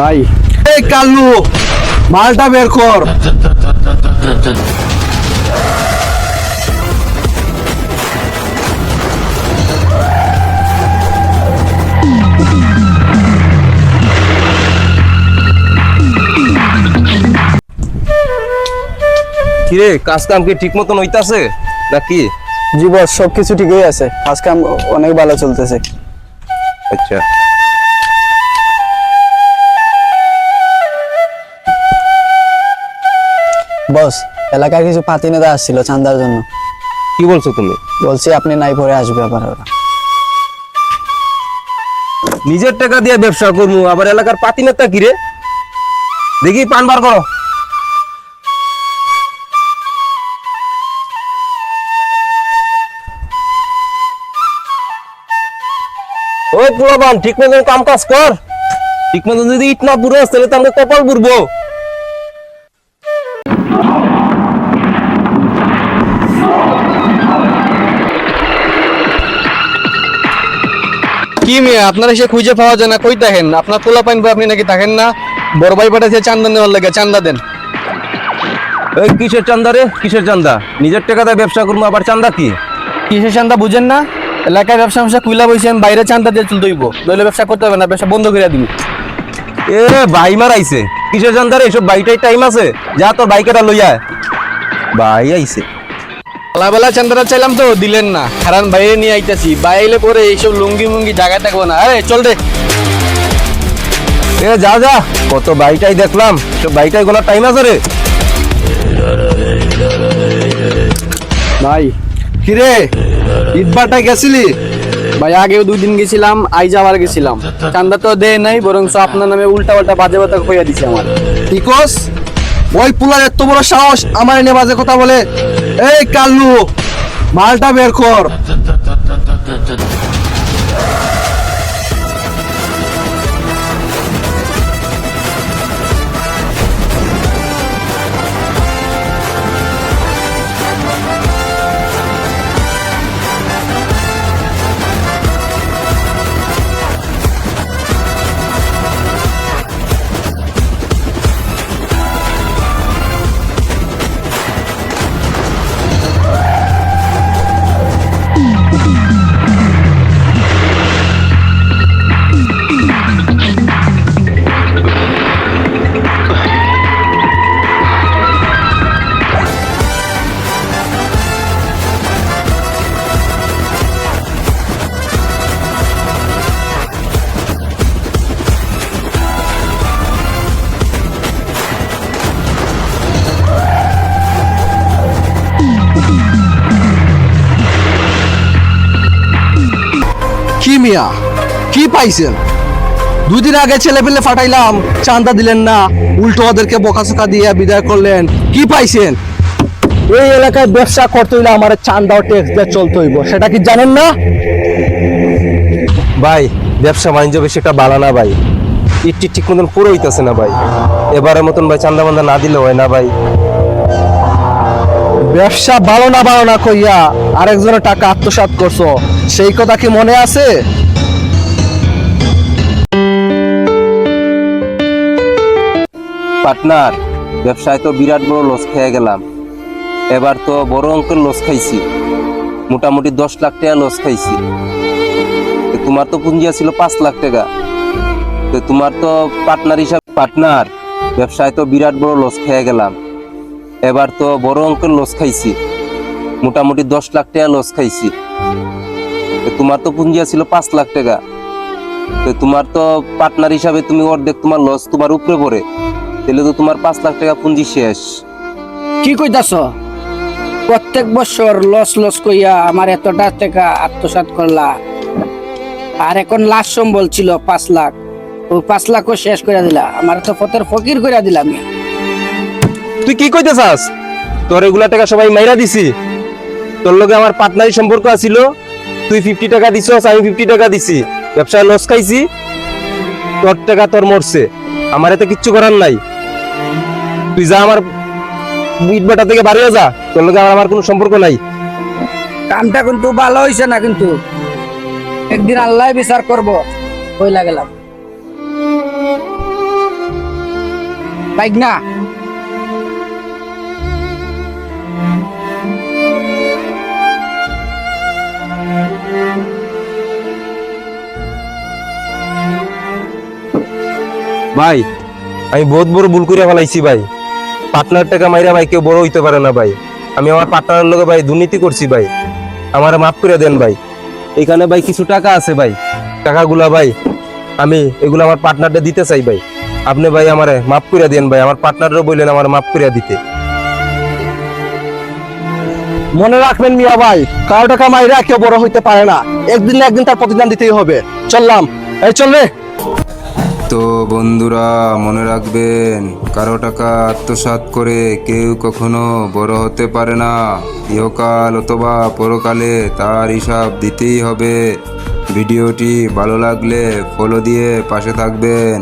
নাই এই কাল্লু মালটা বের কর। কিরে কাজ কাম কি ঠিক মতন হইতাছে? নাকি? জি বস সবকিছু ঠিকই আছে। আজকে অনেক ভালো চলতেছে। আচ্ছা। বস এলাকায় কিছু পাতি নেতা আসছিল চান্দার জন্য। কি বলছো তুমি? বলছি আপনি নাই পরে আসবে আবার ওরা। নিজের টাকা দিয়ে ব্যবসা করব আবার এলাকার পাতি নেতা কিরে দেখি পান বার করো। ওই পুরোবান ঠিক মতন কাম কাজ কর। ঠিক মতন যদি ইট না পুরো তাহলে তো আমাকে কপাল বুড়বো কি মেয়ে আপনারা সে খুঁজে পাওয়া যায় না। কই দেখেন? আপনার পোলা পাইন আপনি নাকি থাকেন না? বড় ভাই পাঠাচ্ছে চান্দা নেওয়ার লাগে চান্দা দেন। ওই কিসের চান্দা রে? কিসের চান্দা? নিজের টাকা দিয়ে ব্যবসা করব আবার চান্দা কি? কিসের চান্দা বুঝেন না? এলাকায় ব্যবসা ব্যবসা কুইলা বইছেন বাইরে চান্দা দিয়ে তুলতে হইব নইলে ব্যবসা করতে হবে না ব্যবসা বন্ধ করে দিবি। এ ভাই মারাইছে। কিসের চান্দা রে? এসব বাইটাই টাইম আছে। যা তোর বাইকেটা লইয়া আয়। ভাই আইছে। বেলা চান্দাটা চাইলাম তো, দিলেন না। কারণ বাইরে নিয়ে আইতাছি। বাইরে পরে এইসব লুঙ্গি মুঙ্গি জায়গায় থাকব না। আরে চল রে যা যা। কত বাইটাই দেখলাম। সব বাইটাই গোলার টাইম আছে রে। নাই কিরে? ইটবাটা গেছিলি? ভাই, আগেও দুই দিন গেছিলাম আই যাওয়ার গেছিলাম। চান্দা তো দেয় নাই বরং আপনার নামে উল্টা পাল্টা বাজে কথা কইয়া দিছে আমার। ইকোস ওই পুলার এত বড় সাহস, আমার এনে বাজে কথা বলে। এই কালু মালটা বের কর। কি মিয়া? কি পাইছেন? দুই দিন আগে ছেলে পেলে ফাটাইলাম চান্দা দিলেন না উল্টো ওদেরকে বকাসকা দিয়ে বিদায় করলেন। কি পাইছেন? এই এলাকায় ব্যবসা করতে হইলে আমার চান্দা ও ট্যাক্স দিয়ে চলতে হইব সেটা কি জানেন না? ভাই ব্যবসা বাণিজ্য বেশি একটা বালা না ভাই। ইটটি ঠিক মতন পুরো হইতাছে না ভাই। এবারের মতন ভাই চান্দা বান্দা না দিলে হয় না ভাই। ব্যবসা ভালো না ভালো না কইয়া আরেকজনের টাকা আত্মসাৎ করছ, সেই কথা কি মনে আছে? পার্টনার, ব্যবসায় তো বিরাট বড় লস খেয়ে গেলাম। এবার তো বড় অঙ্কের লস খাইছি। মোটামুটি দশ লাখ টাকা লস খাইছি। তোমার তো পুঁজি ছিল পাঁচ লাখ টাকা। তো তোমার তো পার্টনার হিসাবে পার্টনার, ব্যবসায় তো বিরাট বড় লস খেয়ে গেলাম। এবার তো বড় অঙ্কের লস খাইছি। মোটামুটি দশ লাখ টাকা লস খাইছি। তোমার তো পুঁজি ছিল পাঁচ লাখ টাকা। তো তোমার তো পার্টনার হিসাবে তুমি অর্ধেক তোমার লস তোমার উপরে পড়ে। তাহলে তো তোমার পাঁচ লাখ টাকা পুঁজি শেষ। কি কইতাছ? প্রত্যেক বছর লস লস কইয়া আমার এতটা টাকা আত্মসাৎ করলা। আর এখন লাস্ট সম্বল ছিল পাঁচ লাখ। ওই পাঁচ লাখও শেষ করে দিলা। আমার তো পথের ফকির করে দিলাম। তুই কি কইতে চাস তোর এগুলা টাকা সবাই মাইরা দিছি। তোর লগে আমার পার্টনারি সম্পর্ক আছিল। তুই ফিফটি টাকা দিছস, আমি ফিফটি টাকা দিছি। ব্যবসায় লস খাইছি। তোর টাকা তোর মরছে। আমার এতে কিচ্ছু করার নাই। তুই যা আমার ইট বাটা থেকে বাড়িয়ে যা। তোর লগে আমার কোনো সম্পর্ক নাই। কামটা কিন্তু ভালো হয়েছে না কিন্তু। একদিন আল্লাহ বিচার করব। কইলা গেলাম। না? ভাই, আমি বহুত বড় ভুল করে ফেলাইছি ভাই। পার্টনার টাকা মাইরা ভাই কেউ বড় হইতে পারে না ভাই। আমি আমার পার্টনারের লগে ভাই দুর্নীতি করছি ভাই। আমার মাফ করে দেন ভাই। এখানে ভাই কিছু টাকা আছে ভাই। টাকাগুলা ভাই, আমি এগুলো আমার পার্টনারটা দিতে চাই ভাই। আপনি ভাই আমারে মাফ করে দেন ভাই। আমার পার্টনারও বললেন আমার মাফ করে দিতে। মনে রাখবেন মিয়া ভাই, কারও টাকা মাইরা কেউ বড় হইতে পারে না। একদিন না একদিন তার প্রতিদান দিতেই হবে। চললাম। এই চল রে। তো বন্ধুরা, মনে রাখবেন, কারও টাকা আত্মসাত করে কেউ কখনো বড় হতে পারে না। ইহকাল অথবা পরকালে তার হিসাব দিতেই হবে। ভিডিওটি ভালো লাগলে ফলো দিয়ে পাশে থাকবেন।